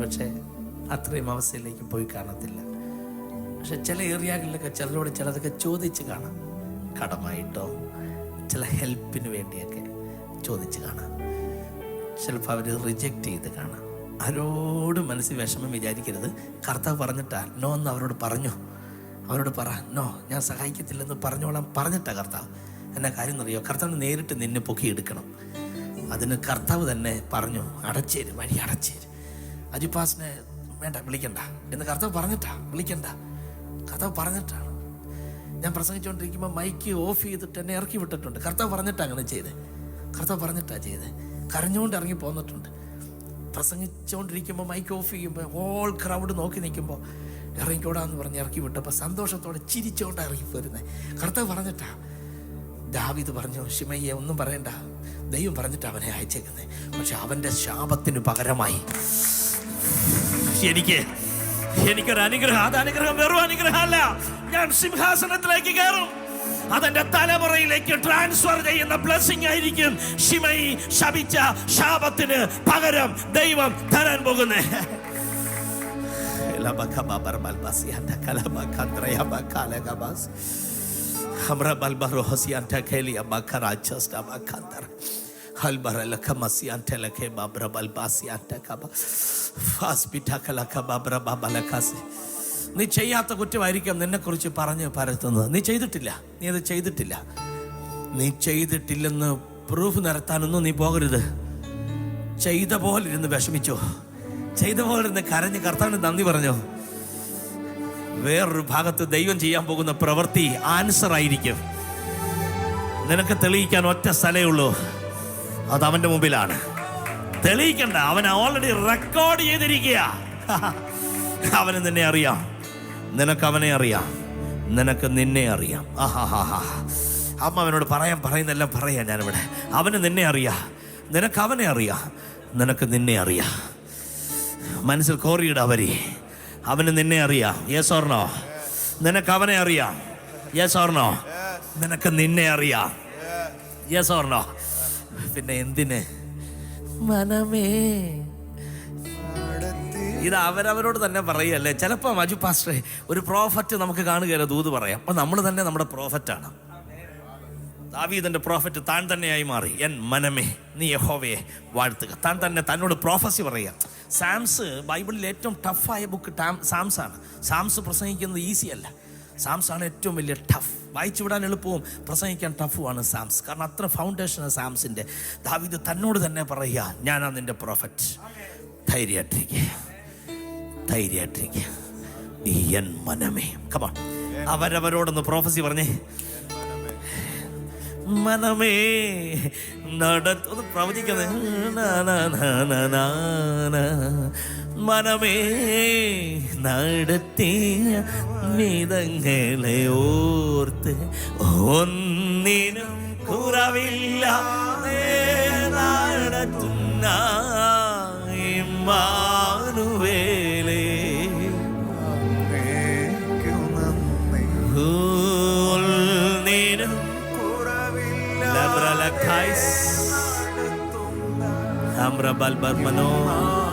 ഒരുപക്ഷെ അത്രയും അവസ്ഥയിലേക്ക് പോയി കാണത്തില്ല. പക്ഷെ ചില ഏരിയകളിലൊക്കെ ചിലരോട് ചിലതൊക്കെ ചോദിച്ച് കാണാം. കടമായിട്ടോ ചില ഹെൽപ്പിന് വേണ്ടിയൊക്കെ ചോദിച്ച് കാണാം. ചിലപ്പോൾ അവർ റിജക്റ്റ് ചെയ്ത് കാണാം. ആരോടും മനസ്സിൽ വിഷമം വിചാരിക്കരുത്. കർത്താവ് പറഞ്ഞിട്ടാ നോ എന്ന് അവരോട് പറഞ്ഞു. അവരോട് പറ നോ ഞാൻ സഹായിക്കത്തില്ലെന്ന് പറഞ്ഞോളാം. പറഞ്ഞിട്ടാ കർത്താവ്. എന്നാ കാര്യം എന്നറിയോ കർത്താവ് നേരിട്ട് നിന്നെ പൊക്കി എടുക്കണം അതിന് കർത്താവ് തന്നെ പറഞ്ഞു അടച്ചേര് വഴി അടച്ചേര്. അജുപാസിനെ വേണ്ട വിളിക്കണ്ട. എന്ന് കർത്താവ് പറഞ്ഞിട്ടാ വിളിക്കണ്ട. കർത്താവ് പറഞ്ഞിട്ടാണ്. ഞാൻ പ്രസംഗിച്ചുകൊണ്ടിരിക്കുമ്പോൾ മൈക്ക് ഓഫ് ചെയ്തിട്ട് എന്നെ ഇറക്കി വിട്ടിട്ടുണ്ട്. കർത്താവ് പറഞ്ഞിട്ടാ അങ്ങനെ ചെയ്ത്. കർത്താവ് പറഞ്ഞിട്ടാ ചെയ്ത്. കരഞ്ഞുകൊണ്ട് ഇറങ്ങി പോന്നിട്ടുണ്ട്. പ്രസംഗിച്ചുകൊണ്ടിരിക്കുമ്പോൾ മൈക്ക് ഓഫ് ചെയ്യുമ്പോൾ ഓൾ ക്രൗഡ് നോക്കി നിൽക്കുമ്പോൾ ഇറങ്ങിക്കോടാന്ന് പറഞ്ഞ് ഇറക്കി വിട്ടപ്പോൾ സന്തോഷത്തോടെ ചിരിച്ചുകൊണ്ട് ഇറങ്ങി പോരുന്നത് കർത്താവ് പറഞ്ഞിട്ടാ. ദാവിദ് പറഞ്ഞു ഷിമയ്യെ ഒന്നും പറയണ്ട. ദൈവം പറഞ്ഞിട്ട് അവനെ അയച്ചേക്കുന്നത് പക്ഷെ അവന്റെ ശാപത്തിന് പകരമായി എനിക്ക് എനിക്കൊരു അനുഗ്രഹം. അത് അനുഗ്രഹം വെറും അനുഗ്രഹമല്ല. ഞാൻ സിംഹാസനത്തിലേക്ക് കയറും. അതെന്റെ തലമുറയിലേക്ക് ട്രാൻസ്ഫർ ചെയ്യുന്ന ബ്ലെസ്സിങ് ആയിരിക്കും. ഷിമയി ശപിച്ച ശാപത്തിന് പകരം ദൈവം തരാൻ പോകുന്നേ. ഹമ്ര ബൽബ റോഹസിയാൻ ഠക്കേലി അമ്മ കറാച്ചസ് അമ്മ ഖാന്തർ. നീ ചെയ്യാത്ത കുറ്റമായിരിക്കാം നിന്നെക്കുറിച്ച് പറഞ്ഞ് പരത്തുന്നത്. നീ ചെയ്തിട്ടില്ല. നീ അത് ചെയ്തിട്ടില്ല. നീ ചെയ്തിട്ടില്ലെന്ന് പ്രൂഫ് നിരത്താനൊന്നും നീ പോകരുത്. ചെയ്ത പോലെ ഇരുന്ന് വിഷമിച്ചോ. ചെയ്ത പോലെ ഇരുന്ന് കരഞ്ഞ് കർത്താവിന് നന്ദി പറഞ്ഞോ. വേറൊരു ഭാഗത്ത് ദൈവം ചെയ്യാൻ പോകുന്ന പ്രവൃത്തി ആൻസർ ആയിരിക്കും നിനക്ക് തെളിയിക്കാൻ ഒറ്റ സ്ഥലമേ ഉള്ളൂ. അത് അവന്റെ മുമ്പിലാണ്. തെളിയിക്കണ്ട അവൻ ഓൾറെഡി റെക്കോർഡ് ചെയ്തിരിക്കുക അവന് നിന്നെ അറിയാം. നിനക്ക് അവനെ അറിയാം. നിനക്ക് നിന്നെ അറിയാം. ആഹാഹാ അമ്മ അവനോട് പറയാൻ പറയുന്നെല്ലാം പറയാം ഞാനിവിടെ. അവന് നിന്നെ അറിയാം. നിനക്ക് അവനെ അറിയാം. നിനക്ക് നിന്നെ അറിയാം. മനസ്സിൽ കോറിയിട അവരി അവന് നിന്നെ അറിയാം. യെസ് ഓർണോ നിനക്ക് അവനെ അറിയാം. യെസ് ഓർണോ നിനക്ക് നിന്നെ അറിയാം. യെസ് ഓർണോ പിന്നെ എന്തിന്? മനമേ. ഇത് അവരവരോട് തന്നെ പറയല്ലേ? ചിലപ്പോ മജു പാസ്റ്ററെ ഒരു പ്രോഫറ്റ് നമുക്ക് കാണുകയല്ല ദൂത് പറയാം. അപ്പൊ നമ്മൾ തന്നെ നമ്മുടെ പ്രോഫറ്റാണ് ദാവീദിന്റെ പ്രോഫറ്റ് താൻ തന്നെയായി മാറി. എൻ മനമേ നീ യഹോവയെ വാഴ്ത്തുക. താൻ തന്നെ തന്നോട് പ്രോഫസി പറയുക. സാംസ് ബൈബിളിൽ ഏറ്റവും ടഫായ ബുക്ക് ടാം സാംസ് ആണ് സാംസ് പ്രസംഗിക്കുന്നത് ഈസി അല്ല സാംസ് ആണ് ഏറ്റവും വലിയ ടഫ്. വായിച്ചു വിടാൻ എളുപ്പവും പ്രസംഗിക്കാൻ ടഫുമാണ് സാംസ്. കാരണം അത്ര ഫൗണ്ടേഷൻ സാംസിന്റെ ദാവീദ് തന്നോട് തന്നെ പറയുക ഞാനാ നിന്റെ പ്രോഫറ്റ് ധൈര്യമായിട്ടിരിക്കുക ധൈര്യമായിട്ടിരിക്കുക മനമേ. കമാ അവരവരോടൊന്ന് പ്രോഫസി പറഞ്ഞേ. മനമേ നട പ്രവചിക്കുന്നത് മനമേ നടത്തിയ മീതങ്ങളെ ഓർത്ത് ഒന്നിനും കുറവില്ല നടത്തുന്ന ഇമ്മാനുവേലേ ഒന്നിനും കുറവില്ല. Amra balbar mano.